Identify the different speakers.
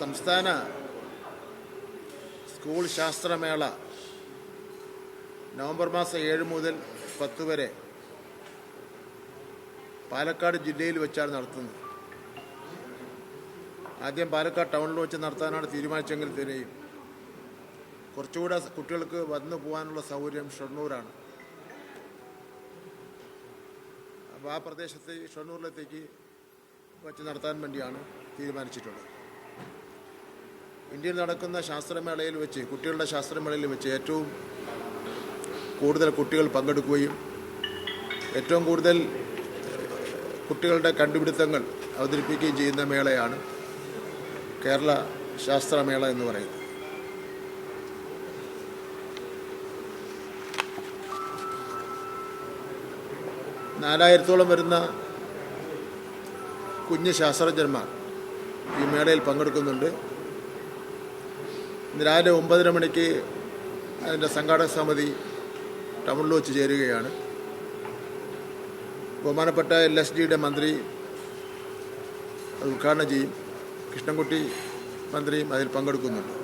Speaker 1: സംസ്ഥാന school ശാസ്ത്രമേള November മാസം ഏഴ് മുതൽ പത്ത് വരെ പാലക്കാട് ജില്ലയിൽ വെച്ചാണ് നടത്തുന്നത്. ആദ്യം പാലക്കാട് ടൗണിൽ വെച്ച് നടത്താനാണ് തീരുമാനിച്ചെങ്കിൽ തന്നെയും കുറച്ചുകൂടെ കുട്ടികൾക്ക് വന്നു പോകാനുള്ള സൗകര്യം ഷൊർണൂരാണ്. അപ്പോൾ ആ പ്രദേശത്ത് ഷൊർണൂരിലത്തേക്ക് വെച്ച് നടത്താൻ വേണ്ടിയാണ് തീരുമാനിച്ചിട്ടുള്ളത്. ഇന്ത്യയിൽ നടക്കുന്ന ശാസ്ത്രമേളയിൽ വെച്ച് കുട്ടികളുടെ ശാസ്ത്രമേളയിൽ വെച്ച് ഏറ്റവും കൂടുതൽ കുട്ടികൾ പങ്കെടുക്കുകയും ഏറ്റവും കൂടുതൽ കുട്ടികളുടെ കണ്ടുപിടുത്തങ്ങൾ അവതരിപ്പിക്കുകയും ചെയ്യുന്ന മേളയാണ് കേരള ശാസ്ത്രമേള എന്ന് പറയുന്നത്. നാലായിരത്തോളം വരുന്ന കുഞ്ഞ് ശാസ്ത്രജ്ഞന്മാർ ഈ മേളയിൽ പങ്കെടുക്കുന്നുണ്ട്. ഇന്ന് രാവിലെ ഒമ്പതര മണിക്ക് അതിന്റെ സംഘാടക സമിതി ടൗണിൽ വെച്ച് ചേരുകയാണ്. ബഹുമാനപ്പെട്ട എൽ എസ് ഡിയുടെ മന്ത്രി അത് ഉദ്ഘാടനം ചെയ്യും. കൃഷ്ണൻകുട്ടി മന്ത്രിയും അതിൽ പങ്കെടുക്കുന്നുണ്ട്.